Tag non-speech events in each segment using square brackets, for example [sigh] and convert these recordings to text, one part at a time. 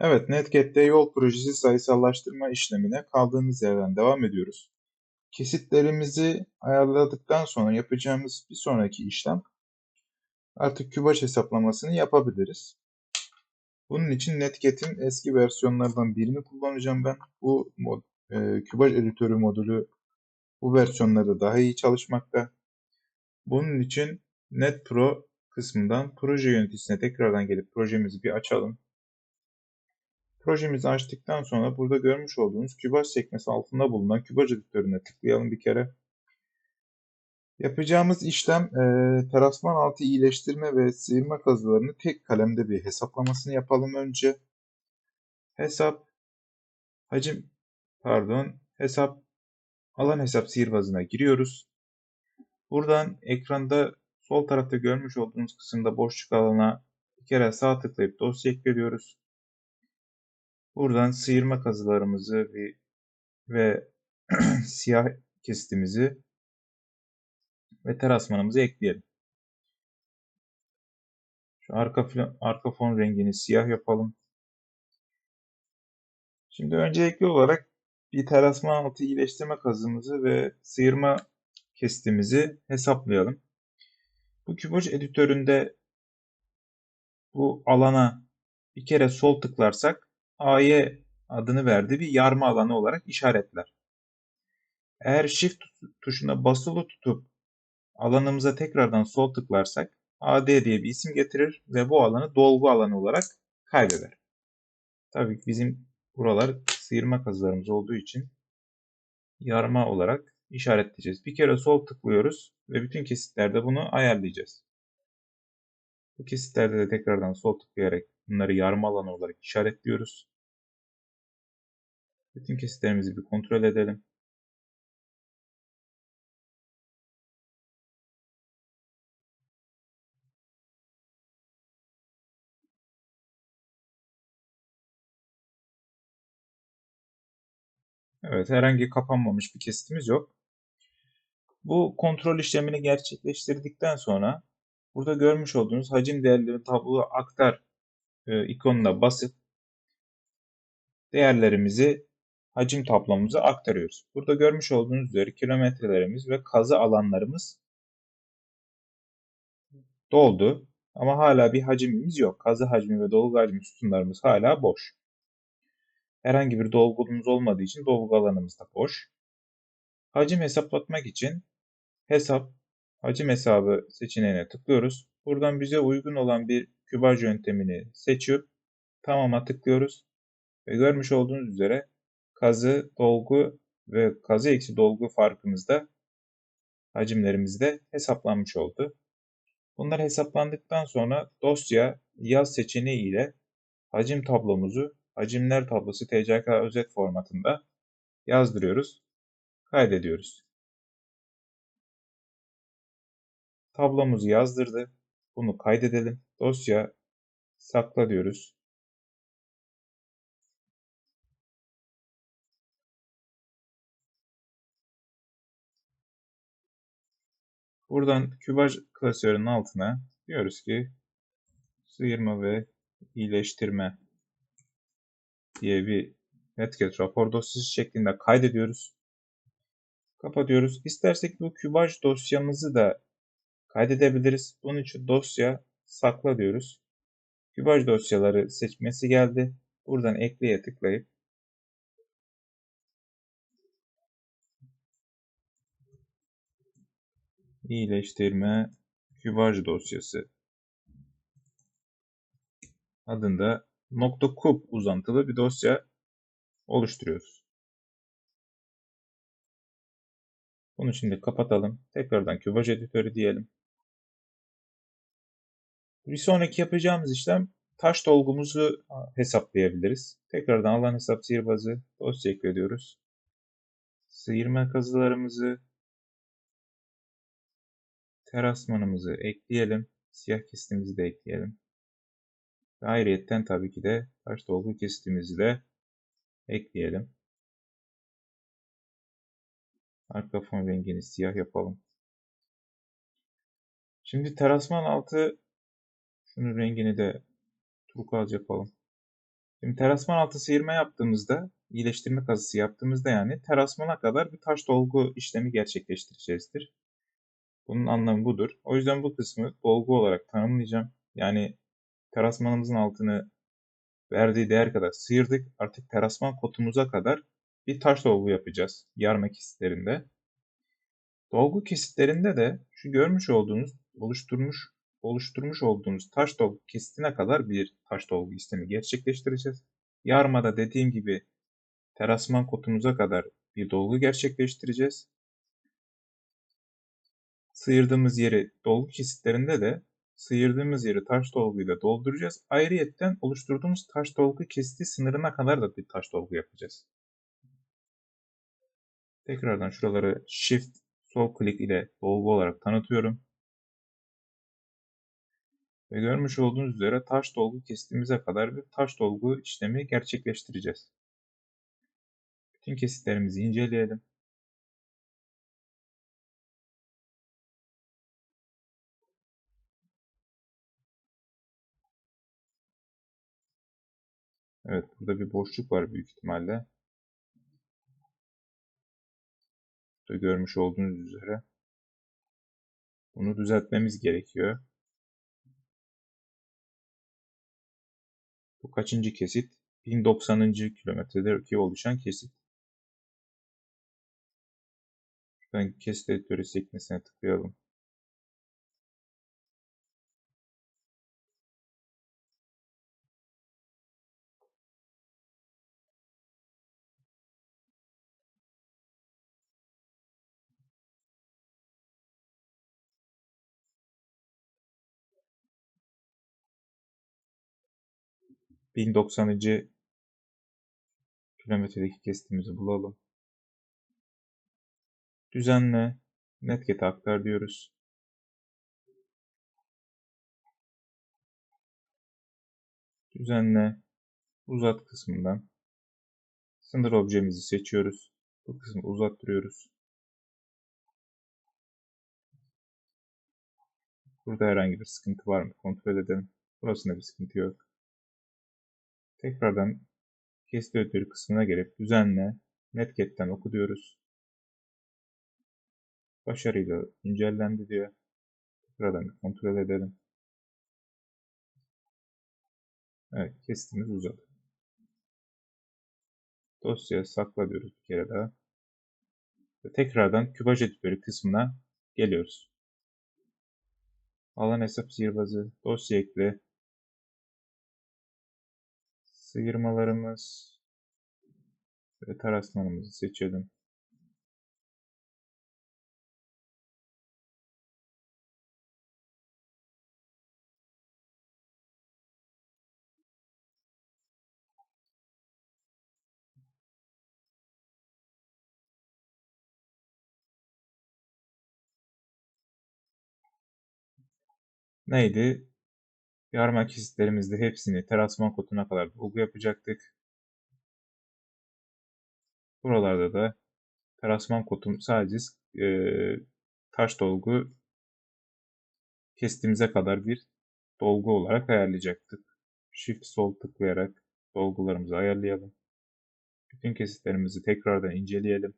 Evet, Netget'te yol projesi sayısallaştırma işlemine kaldığımız yerden devam ediyoruz. Kesitlerimizi ayarladıktan sonra yapacağımız bir sonraki işlem artık kübaç hesaplamasını yapabiliriz. Bunun için Netget'in eski versiyonlardan birini kullanacağım ben. Bu mod, e, kübaç editörü modülü bu versiyonlarda daha iyi çalışmakta. Bunun için NetPro kısmından proje yöneticisine tekrardan gelip projemizi bir açalım. Projemizi açtıktan sonra burada görmüş olduğunuz Kübaş sekmesi altında bulunan Kübaş editörüne tıklayalım bir kere. Yapacağımız işlem e, terasman altı iyileştirme ve sıyırma kazılarını tek kalemde bir hesaplamasını yapalım önce. Hesap hacim pardon hesap alan hesap sihirbazına giriyoruz. Buradan ekranda sol tarafta görmüş olduğunuz kısımda boşluk alana bir kere sağ tıklayıp dosya ekliyoruz. Buradan sıyırma kazılarımızı ve, [clears throat] siyah kesitimizi ve terasmanımızı ekleyelim. Şu arka, arka fon rengini siyah yapalım. Şimdi öncelikli olarak bir terasman altı iyileştirme kazımızı ve sıyırma kesitimizi hesaplayalım. Bu küboç editöründe bu alana bir kere sol tıklarsak AY adını verdiği bir yarma alanı olarak işaretler. Eğer Shift tuşuna basılı tutup alanımıza tekrardan sol tıklarsak AD diye bir isim getirir ve bu alanı dolgu alanı olarak kaydeder. Tabii ki bizim buralar sıyırma kazılarımız olduğu için yarma olarak işaretleyeceğiz. Bir kere sol tıklıyoruz ve bütün kesitlerde bunu ayarlayacağız. Bu kesitlerde de tekrardan sol tıklayarak bunları yarma alanı olarak işaretliyoruz. Bütün kesitlerimizi bir kontrol edelim. Evet, herhangi kapanmamış bir kesitimiz yok. Bu kontrol işlemini gerçekleştirdikten sonra burada görmüş olduğunuz hacim değerleri tabloya aktar e, ikonuna basıp değerlerimizi hacim tablomuza aktarıyoruz. Burada görmüş olduğunuz üzere kilometrelerimiz ve kazı alanlarımız doldu. Ama hala bir hacimimiz yok. Kazı hacmi ve dolgu hacmi sütunlarımız hala boş. Herhangi bir dolgumuz olmadığı için dolgu alanımız da boş. Hacim hesaplatmak için hesap, hacim hesabı seçeneğine tıklıyoruz. Buradan bize uygun olan bir kübaj yöntemini seçip tamama tıklıyoruz. Ve görmüş olduğunuz üzere kazı, dolgu ve kazı eksi dolgu farkımızda hacimlerimizde hesaplanmış oldu. Bunlar hesaplandıktan sonra dosya yaz seçeneği ile hacim tablomuzu hacimler tablosu TCK özet formatında yazdırıyoruz, kaydediyoruz. Tablomuzu yazdırdı. Bunu kaydedelim. Dosya sakla diyoruz. Buradan kübaj klasörünün altına diyoruz ki sıyırma ve iyileştirme diye bir netcat rapor dosyası şeklinde kaydediyoruz. Kapatıyoruz. İstersek bu kübaj dosyamızı da kaydedebiliriz. Bunun için dosya sakla diyoruz. Kübaj dosyaları seçmesi geldi. Buradan ekleye tıklayıp iyileştirme kübaj dosyası adında .kub uzantılı bir dosya oluşturuyoruz. Bunu şimdi kapatalım. Tekrardan kübaj editörü diyelim. Bir sonraki yapacağımız işlem taş dolgumuzu hesaplayabiliriz. Tekrardan alan hesap sihirbazı dosya ekliyoruz. Sıyırma kazılarımızı terasmanımızı ekleyelim. Siyah kesitimizi de ekleyelim. Ve ayrıyetten tabii ki de taş dolgu kesitimizi de ekleyelim. Arka fon rengini siyah yapalım. Şimdi terasman altı şunun rengini de turkuaz yapalım. Şimdi terasman altı sıyırma yaptığımızda, iyileştirme kazısı yaptığımızda yani terasmana kadar bir taş dolgu işlemi gerçekleştireceğizdir. Bunun anlamı budur. O yüzden bu kısmı dolgu olarak tanımlayacağım. Yani terasmanımızın altını verdiği değer kadar sıyırdık. Artık terasman kotumuza kadar bir taş dolgu yapacağız yarma kesitlerinde. Dolgu kesitlerinde de şu görmüş olduğunuz oluşturmuş oluşturmuş olduğumuz taş dolgu kesitine kadar bir taş dolgu işlemi gerçekleştireceğiz. Yarmada dediğim gibi terasman kotumuza kadar bir dolgu gerçekleştireceğiz. Sıyırdığımız yeri dolgu kesitlerinde de sıyırdığımız yeri taş dolguyla dolduracağız. Ayrıyetten oluşturduğumuz taş dolgu kesiti sınırına kadar da bir taş dolgu yapacağız. Tekrardan şuraları Shift sol klik ile dolgu olarak tanıtıyorum. Ve görmüş olduğunuz üzere taş dolgu kesitimize kadar bir taş dolgu işlemi gerçekleştireceğiz. Bütün kesitlerimizi inceleyelim. Evet, burada bir boşluk var büyük ihtimalle. Burada görmüş olduğunuz üzere. Bunu düzeltmemiz gerekiyor. Bu kaçıncı kesit? 1090. kilometredeki oluşan kesit. Şuradan kesit editörü sekmesine tıklayalım. Bin doksanıncı kilometredeki kesitimizi bulalım. Düzenle, netget'e aktar diyoruz. Düzenle, uzat kısmından sınır objemizi seçiyoruz. Bu kısmı uzattırıyoruz. Burada herhangi bir sıkıntı var mı? Kontrol edelim. Burasında bir sıkıntı yok. Tekrardan kesit ödülü kısmına gelip düzenle netget'ten oku diyoruz. Başarıyla güncellendi diyor. Tekrardan bir kontrol edelim. Evet kesitimiz uzadı. Dosyaya sakla diyoruz bir kere daha. Ve tekrardan kübaj editörü kısmına geliyoruz. Alan hesap sihirbazı, dosya ekle, sıyırmalarımız ve tarasmanımızı seçelim. Neydi? Yarma kesitlerimizde hepsini terasman kotuna kadar dolgu yapacaktık. Buralarda da terasman kotum sadece e, taş dolgu kestiğimize kadar bir dolgu olarak ayarlayacaktık. Shift sol tıklayarak dolgularımızı ayarlayalım. Bütün kesitlerimizi tekrardan inceleyelim.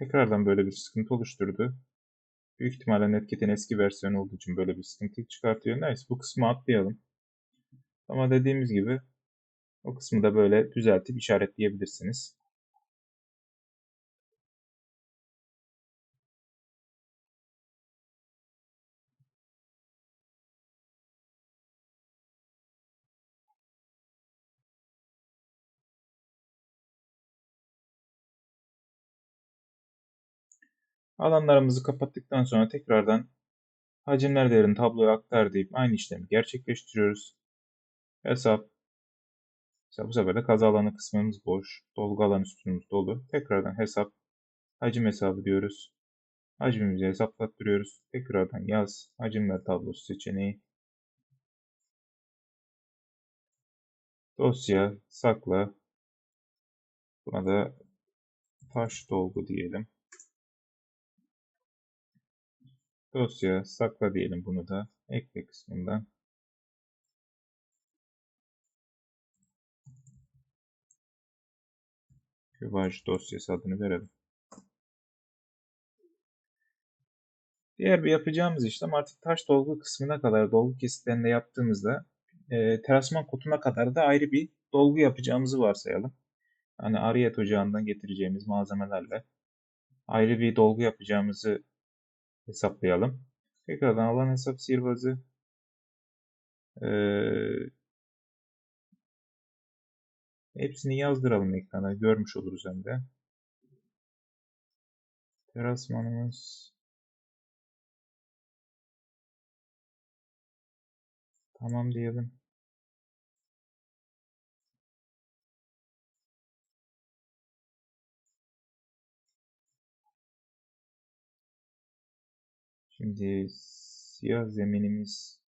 Tekrardan böyle bir sıkıntı oluşturdu. Büyük ihtimalle Netget'in eski versiyonu olduğu için böyle bir sıkıntı çıkartıyor. Neyse bu kısmı atlayalım. Ama dediğimiz gibi o kısmı da böyle düzeltip işaretleyebilirsiniz. Alanlarımızı kapattıktan sonra tekrardan Hacimler değerini tabloya aktar deyip aynı işlemi gerçekleştiriyoruz. Hesap. Mesela bu sefer de kaza alanı kısmımız boş. Dolgu alan üstümüz dolu. Tekrardan hesap. Hacim hesabı diyoruz. Hacmimizi hesaplattırıyoruz. Tekrardan yaz. Hacimler tablosu seçeneği. Dosya, sakla. Buna da taş dolgu diyelim. Dosya, sakla diyelim bunu da. Ekle kısmından. Küvaj dosyası adını verelim. Diğer bir yapacağımız işlem artık taş dolgu kısmına kadar dolgu kesitlerinde yaptığımızda e, terasman kotuna kadar da ayrı bir dolgu yapacağımızı varsayalım. Hani ariyet ocağından getireceğimiz malzemelerle ayrı bir dolgu yapacağımızı hesaplayalım. Tekrardan alan hesap sihirbazı ee, hepsini yazdıralım ekrana. Görmüş oluruz hem de. Terasmanımız tamam diyelim. Şimdi siyah zeminimiz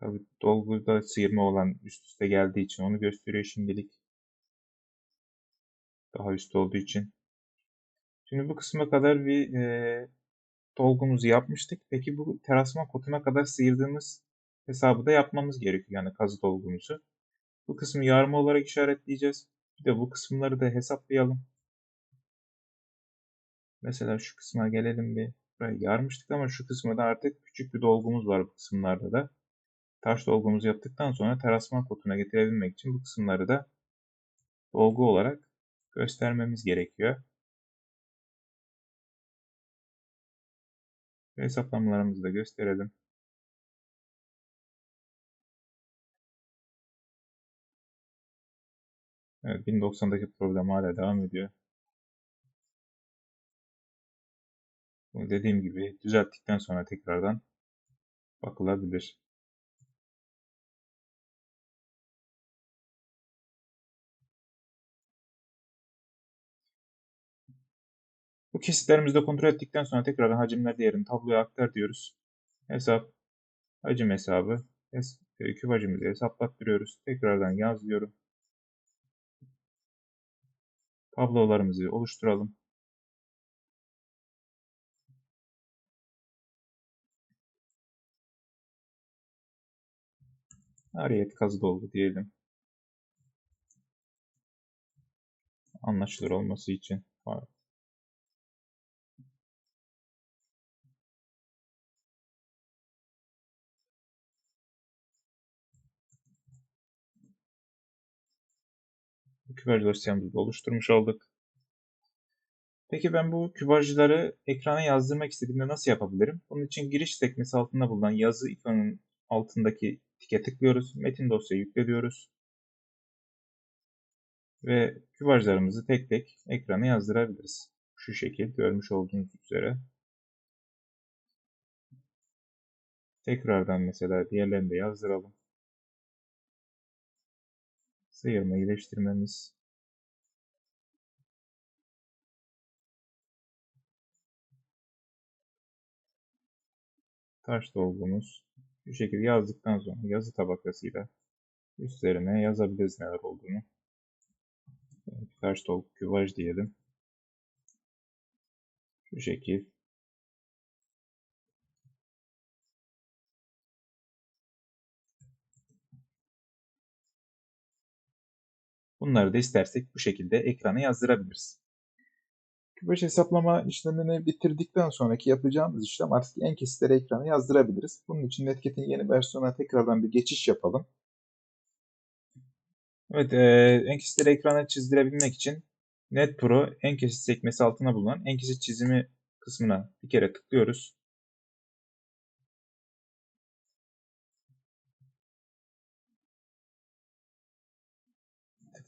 Tabi dolguda sıyırma olan üst üste geldiği için onu gösteriyor şimdilik. Daha üst olduğu için. Şimdi bu kısma kadar bir e, dolgumuzu yapmıştık. Peki bu terasman kotuna kadar sıyırdığımız hesabı da yapmamız gerekiyor. Yani kazı dolgumuzu. Bu kısmı yarma olarak işaretleyeceğiz. Bir de bu kısımları da hesaplayalım. Mesela şu kısma gelelim bir. Burayı yarmıştık ama şu kısmda da artık küçük bir dolgumuz var bu kısımlarda da. Taş dolgumuzu yaptıktan sonra terasman kotuna getirebilmek için bu kısımları da dolgu olarak göstermemiz gerekiyor. Hesaplamalarımızı da gösterelim. Evet 1090'daki problem hala devam ediyor. Bunu dediğim gibi düzelttikten sonra tekrardan bakılabilir. Bu kesitlerimizi de kontrol ettikten sonra tekrardan hacimler değerini tabloya aktar diyoruz. Hesap, hacim hesabı, küp hacimimizi hesaplattırıyoruz. Tekrardan yazıyorum. Tablolarımızı oluşturalım. Ariyet kazı dolgu diyelim. Anlaşılır olması için. Kübaj dosyamızı oluşturmuş olduk. Peki ben bu kübajları ekrana yazdırmak istediğimde nasıl yapabilirim? Bunun için giriş sekmesi altında bulunan yazı ikonunun altındaki tike tıklıyoruz. Metin dosyayı yüklüyoruz. Ve kübajlarımızı tek tek ekrana yazdırabiliriz. Şu şekil görmüş olduğunuz üzere. Tekrardan mesela diğerlerini de yazdıralım. Sıyırma iyileştirmemiz. Taş dolgumuz. Bu şekilde yazdıktan sonra yazı tabakasıyla üstlerine yazabiliriz neler olduğunu. Taş dolgu küvaj diyelim. Şu şekil Bunları da istersek bu şekilde ekrana yazdırabiliriz. Kübaş hesaplama işlemini bitirdikten sonraki yapacağımız işlem artık en kesitleri ekrana yazdırabiliriz. Bunun için Netket'in yeni versiyonuna tekrardan bir geçiş yapalım. Evet, e, en ekrana çizdirebilmek için Net Pro sekmesi altına bulunan en kesit çizimi kısmına bir kere tıklıyoruz.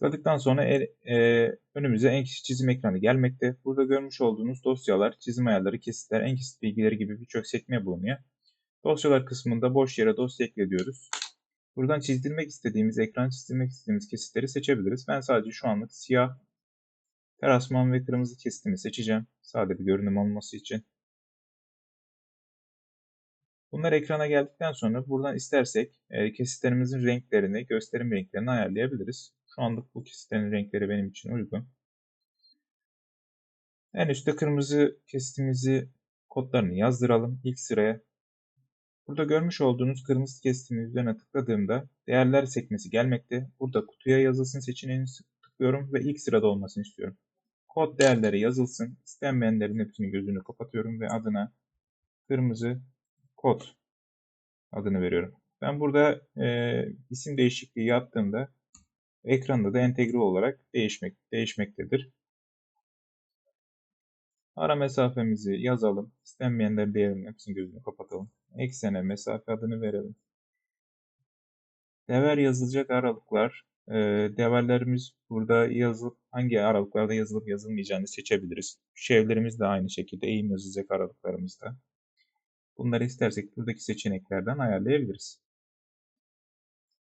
Tıkladıktan sonra el, e, önümüze en kişi çizim ekranı gelmekte. Burada görmüş olduğunuz dosyalar, çizim ayarları, kesitler, en kesit bilgileri gibi birçok sekme bulunuyor. Dosyalar kısmında boş yere dosya ekle diyoruz. Buradan çizdirmek istediğimiz, ekran çizdirmek istediğimiz kesitleri seçebiliriz. Ben sadece şu anlık siyah, terasman ve kırmızı kesitimi seçeceğim. Sade bir görünüm olması için. Bunlar ekrana geldikten sonra buradan istersek e, kesitlerimizin renklerini, gösterim renklerini ayarlayabiliriz. Şu anlık bu kesitlerin renkleri benim için uygun. En üstte kırmızı kesitimizi kodlarını yazdıralım. İlk sıraya Burada görmüş olduğunuz kırmızı kesitimin üzerine tıkladığımda değerler sekmesi gelmekte. Burada kutuya yazılsın seçeneğini tıklıyorum ve ilk sırada olmasını istiyorum. Kod değerleri yazılsın. İstenmeyenlerin hepsini gözünü kapatıyorum ve adına kırmızı kod adını veriyorum. Ben burada e, isim değişikliği yaptığımda ekranda da entegre olarak değişmek, değişmektedir. Ara mesafemizi yazalım. İstenmeyenler değerinin hepsini gözünü kapatalım. Eksene mesafe adını verelim. Dever yazılacak aralıklar. E, deverlerimiz burada yazılıp hangi aralıklarda yazılıp yazılmayacağını seçebiliriz. Şevlerimiz de aynı şekilde eğim yazılacak aralıklarımızda. Bunları istersek buradaki seçeneklerden ayarlayabiliriz.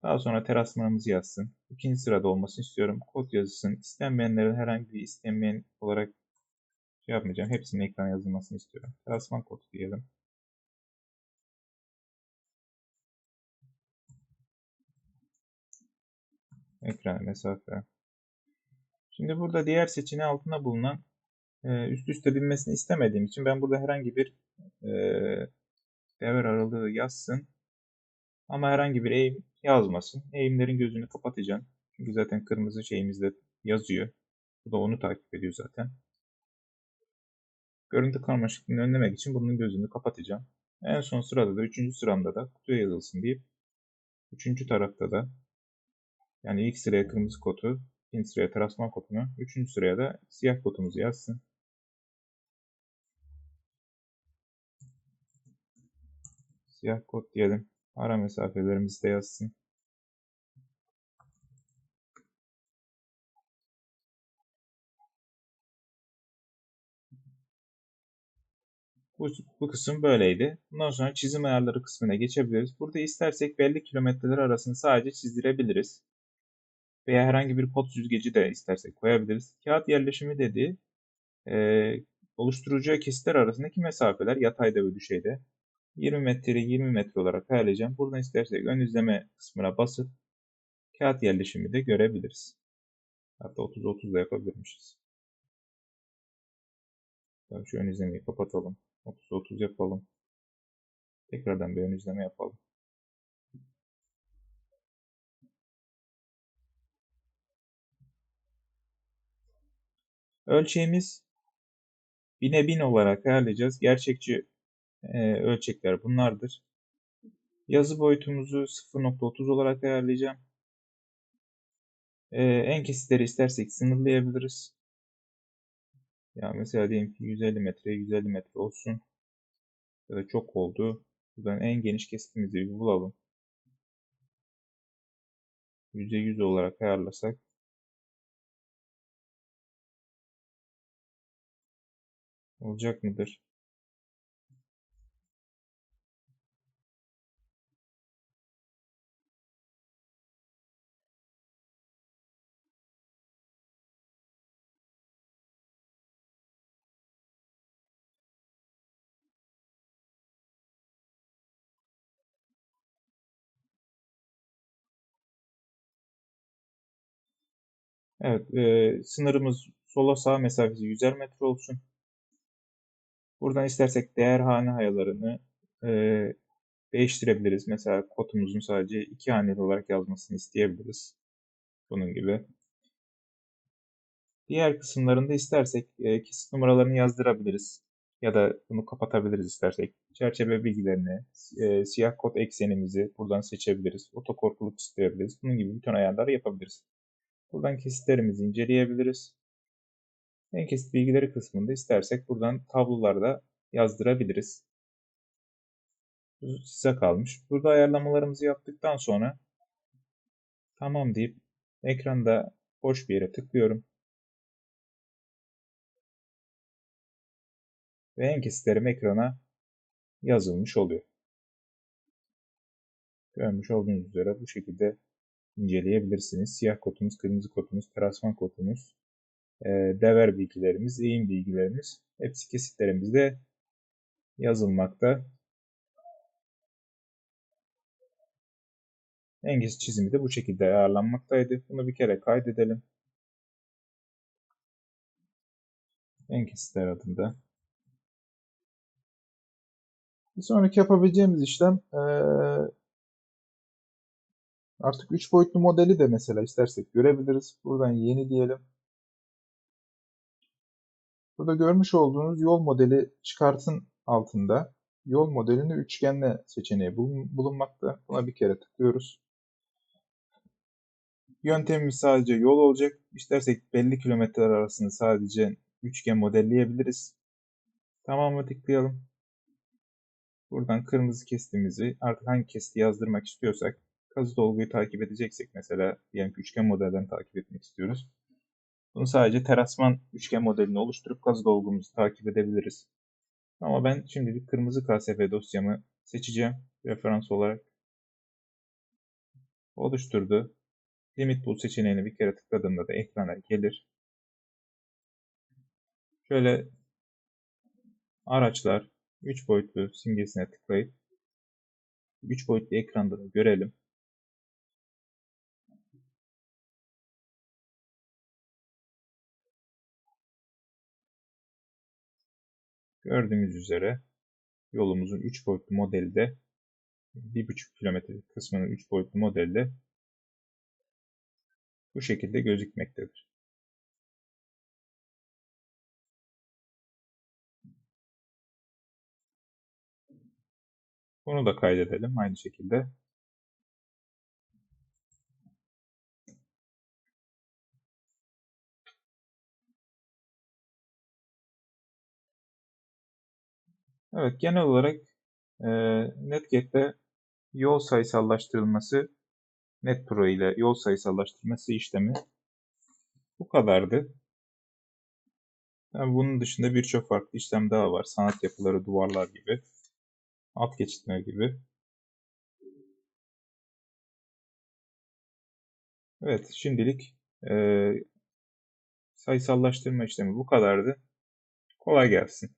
Daha sonra terasmanımızı yazsın. İkinci sırada olmasını istiyorum. Kod yazısın. İstenmeyenlerin herhangi bir istenmeyen olarak şey yapmayacağım. Hepsinin ekrana yazılmasını istiyorum. Terasman kodu diyelim. Ekran mesafe. Şimdi burada diğer seçeneği altında bulunan e, üst üste binmesini istemediğim için ben burada herhangi bir e, devre aralığı yazsın. Ama herhangi bir eğim yazmasın. Eğimlerin gözünü kapatacağım. Çünkü zaten kırmızı şeyimizde yazıyor. Bu da onu takip ediyor zaten. Görüntü karmaşıklığını önlemek için bunun gözünü kapatacağım. En son sırada da 3. sıramda da kutuya yazılsın deyip 3. tarafta da yani ilk sıraya kırmızı kodu, ikinci sıraya terasman kodunu, üçüncü sıraya da siyah kodumuzu yazsın. Siyah kod diyelim. Ara mesafelerimizi de yazsın. Bu, bu kısım böyleydi. Bundan sonra çizim ayarları kısmına geçebiliriz. Burada istersek belli kilometreler arasını sadece çizdirebiliriz. Veya herhangi bir kod süzgeci de istersek koyabiliriz. Kağıt yerleşimi dediği e, oluşturacağı kesitler arasındaki mesafeler yatayda ve düşeyde. 20 metre 20 metre olarak ayarlayacağım. Buradan istersek ön izleme kısmına basıp kağıt yerleşimi de görebiliriz. Hatta 30-30 da yapabilirmişiz. Tabii şu ön izlemeyi kapatalım. 30-30 yapalım. Tekrardan bir ön izleme yapalım. Ölçeğimiz bine bin olarak ayarlayacağız. Gerçekçi e, ölçekler bunlardır. Yazı boyutumuzu 0.30 olarak ayarlayacağım. E, en kesitleri istersek sınırlayabiliriz. Ya mesela diyelim ki 150 metre 150 metre olsun. Ya da çok oldu. Buradan en geniş kesitimizi bir bulalım. %100 olarak ayarlasak olacak mıdır? Evet, e, sınırımız sola sağ mesafesi 100 metre olsun. Buradan istersek değer hane hayalarını e, değiştirebiliriz. Mesela kodumuzun sadece iki haneli olarak yazmasını isteyebiliriz. Bunun gibi. Diğer kısımlarında istersek e, kesit numaralarını yazdırabiliriz. Ya da bunu kapatabiliriz istersek. Çerçeve bilgilerini, e, siyah kod eksenimizi buradan seçebiliriz. Otokorkuluk isteyebiliriz. Bunun gibi bütün ayarlar yapabiliriz. Buradan kesitlerimizi inceleyebiliriz. En kesit bilgileri kısmında istersek buradan tablolarda yazdırabiliriz. Size kalmış. Burada ayarlamalarımızı yaptıktan sonra tamam deyip ekranda boş bir yere tıklıyorum. Ve en kesitlerim ekrana yazılmış oluyor. Görmüş olduğunuz üzere bu şekilde inceleyebilirsiniz. Siyah kodumuz, kırmızı kodumuz, terasman kodumuz, e, dever bilgilerimiz, eğim bilgilerimiz hepsi kesitlerimizde yazılmakta. Engis çizimi de bu şekilde ayarlanmaktaydı. Bunu bir kere kaydedelim. Enkesitler adında. Bir sonraki yapabileceğimiz işlem ee, artık 3 boyutlu modeli de mesela istersek görebiliriz. Buradan yeni diyelim. Burada görmüş olduğunuz yol modeli çıkartın altında yol modelini üçgenle seçeneği bulunmakta. Buna bir kere tıklıyoruz. Yöntemimiz sadece yol olacak. İstersek belli kilometreler arasında sadece üçgen modelleyebiliriz. Tamamı tıklayalım. Buradan kırmızı kestiğimizi artık hangi kesti yazdırmak istiyorsak kazı dolguyu takip edeceksek mesela diyelim ki üçgen modelden takip etmek istiyoruz. Bunu sadece terasman üçgen modelini oluşturup kazı dolgumuzu takip edebiliriz. Ama ben şimdilik kırmızı KSF dosyamı seçeceğim referans olarak. Oluşturdu. Limit Bool seçeneğini bir kere tıkladığımda da ekrana gelir. Şöyle araçlar 3 boyutlu simgesine tıklayıp 3 boyutlu ekranda da görelim. Gördüğümüz üzere yolumuzun 3 boyutlu modeli de 1,5 kilometre kısmının 3 boyutlu modelde bu şekilde gözükmektedir. Bunu da kaydedelim aynı şekilde. Evet genel olarak e, Netget'te yol sayısallaştırılması NetPro ile yol sayısallaştırması işlemi bu kadardı. Yani bunun dışında birçok farklı işlem daha var. Sanat yapıları, duvarlar gibi. Alt geçitler gibi. Evet, şimdilik e, sayısallaştırma işlemi bu kadardı. Kolay gelsin.